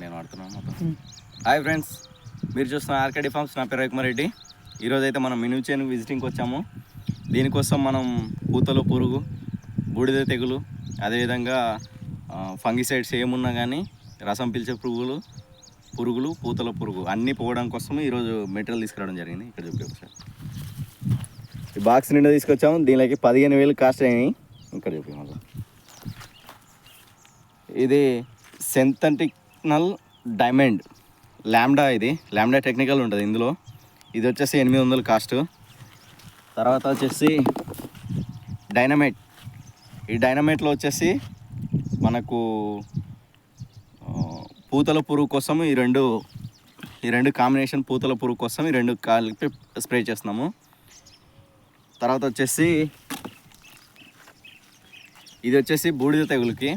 నేను వాడుతున్నాను మొత్తం. హాయ్ ఫ్రెండ్స్ మీరు చూస్తున్న ఆర్కేడి ఫార్మ్స్ నా పేరు రవికుమార్ రెడ్డి. ఈరోజు అయితే మనం మినుచేను విజిటింగ్కి వచ్చాము. దీనికోసం మనం పూతలో పురుగు బూడిద తెగులు అదేవిధంగా ఫంగిసైడ్స్ ఏమున్నా కానీ రసం పీల్చే పురుగులు పురుగులు పూతల పురుగు అన్నీ పోవడం కోసం ఈరోజు మెటీరియల్ తీసుకురావడం జరిగింది. ఇక్కడ చూపి ఒకసారి. ఈ బాక్స్ నిండా తీసుకొచ్చాము. దీనికి పదిహేను వేలు కాస్ట్ అయినాయి. ఇక్కడ చూపి మళ్ళీ. ఇది సెంథటిక్నల్ డైమండ్ ల్యాండా ఇది. ల్యాండా టెక్నికల్ ఉంటుంది ఇందులో. ఇది వచ్చేసి ఎనిమిది వందలు కాస్ట్. తర్వాత వచ్చేసి డైనమైట్. ఈ డైనమైట్లో వచ్చేసి మనకు పూతల పురుగు కోసం ఈ రెండు ఈ రెండు కాంబినేషన్ పూతల పురుగు కోసం ఈ రెండు కలిపి స్ప్రే చేస్తున్నాము. తర్వాత వచ్చేసి ఇది వచ్చేసి బూడిద తెగులుకి.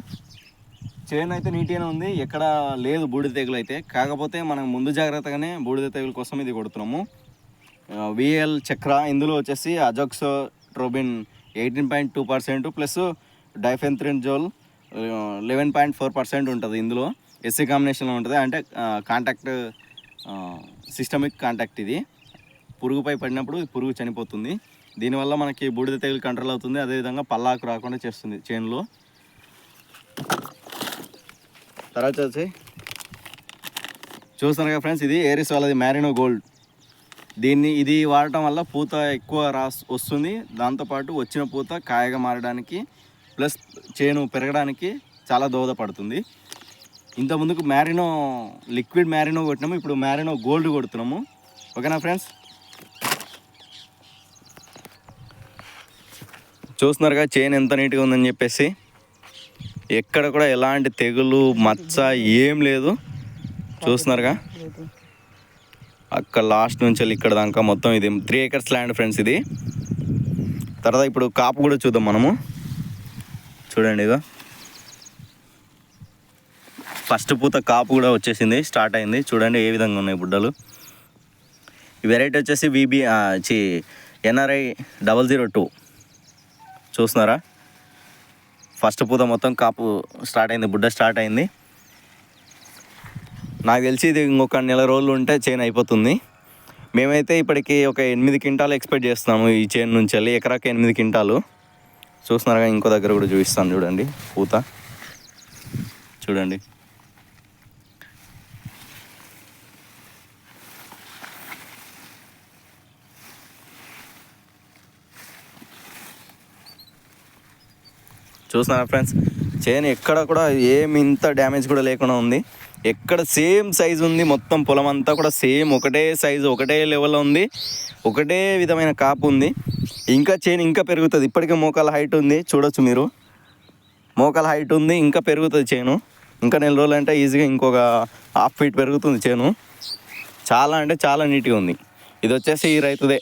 చేను అయితే నీట్గానే ఉంది. ఎక్కడ లేదు బూడిద తెగులు అయితే. కాకపోతే మనం ముందు జాగ్రత్తగానే బూడిద తెగులు కోసం ఇది కొడుతున్నాము. విఎల్ చక్ర ఇందులో వచ్చేసి azoxystrobin eighteen point two percent plus డైఫెన్థ్రిన్ జోల్ లెవెన్ పాయింట్ ఫోర్ పర్సెంట్ ఉంటుంది ఇందులో. ఎస్సీ కాంబినేషన్లో ఉంటుంది. అంటే కాంటాక్ట్ సిస్టమిక్ కాంటాక్ట్ ఇది. పురుగుపై పడినప్పుడు పురుగు చనిపోతుంది. దీనివల్ల మనకి బూడిద తెగులు కంట్రోల్ అవుతుంది. అదేవిధంగా పల్లాకు రాకుండా చేస్తుంది చేనులో. తర్వాత వచ్చి చూస్తున్నారు కదా ఫ్రెండ్స్ ఇది ఏరిస్ వాళ్ళది మ్యారినో గోల్డ్. దీన్ని ఇది వాడటం వల్ల పూత ఎక్కువ రాస్ వస్తుంది. దాంతోపాటు వచ్చిన పూత కాయగా మారడానికి ప్లస్ చేను పెరగడానికి చాలా దోహదపడుతుంది. ఇంతకుముందుకు మ్యారినో లిక్విడ్ మ్యారినో కొట్టినాము ఇప్పుడు మ్యారినో గోల్డ్ కొడుతున్నాము. ఓకేనా ఫ్రెండ్స్? చూస్తున్నారుగా చైన్ ఎంత నీట్గా ఉందని చెప్పేసి. ఎక్కడ కూడా ఎలాంటి తెగులు మచ్చ ఏం లేదు. చూస్తున్నారుగా? అక్కడ లాస్ట్ నుంచి వెళ్ళి ఇక్కడ దాకా మొత్తం ఇది. త్రీ ఏకర్స్ ల్యాండ్ ఫ్రెండ్స్ ఇది. తర్వాత ఇప్పుడు కాపు కూడా చూద్దాం మనము. చూడండి ఇదో ఫస్ట్ పూత కాపు కూడా వచ్చేసింది స్టార్ట్ అయింది. చూడండి ఏ విధంగా ఉన్నాయి బుడ్డలు. ఈ వెరైటీ వచ్చేసి విబి చి ఎన్ఆర్ఐ డబల్ జీరో టూ. చూస్తున్నారా? ఫస్ట్ పూత మొత్తం కాపు స్టార్ట్ అయింది బుడ్డ స్టార్ట్ అయింది. నాకు తెలిసి ఇది ఇంకొక నెల రోజులు ఉంటే చైన్ అయిపోతుంది. మేమైతే ఇప్పటికి ఒక ఎనిమిది క్వింటాలు ఎక్స్పెక్ట్ చేస్తున్నాము ఈ చైన్ నుంచి వెళ్ళి ఎకరాకి ఎనిమిది క్వింటాలు. చూస్తున్నారుగా ఇంకో దగ్గర కూడా చూపిస్తాను చూడండి పూత. చూడండి. చూస్తున్నారా ఫ్రెండ్స్? చైన్ ఎక్కడ కూడా ఏమి ఇంత డ్యామేజ్ కూడా లేకుండా ఉంది. ఎక్కడ సేమ్ సైజు ఉంది మొత్తం పొలం అంతా కూడా సేమ్ ఒకటే సైజు ఒకటే లెవెల్లో ఉంది ఒకటే విధమైన కాపు ఉంది. ఇంకా చైన్ ఇంకా పెరుగుతుంది. ఇప్పటికే మోకాల హైట్ ఉంది. చూడొచ్చు మీరు. మోకాల హైట్ ఉంది ఇంకా పెరుగుతుంది చేను. ఇంకా నెల రోజులు అంటే ఈజీగా ఇంకొక హాఫ్ ఫీట్ పెరుగుతుంది చేను. చాలా అంటే చాలా నీట్గా ఉంది. ఇది వచ్చేసి ఈ రైతుదే.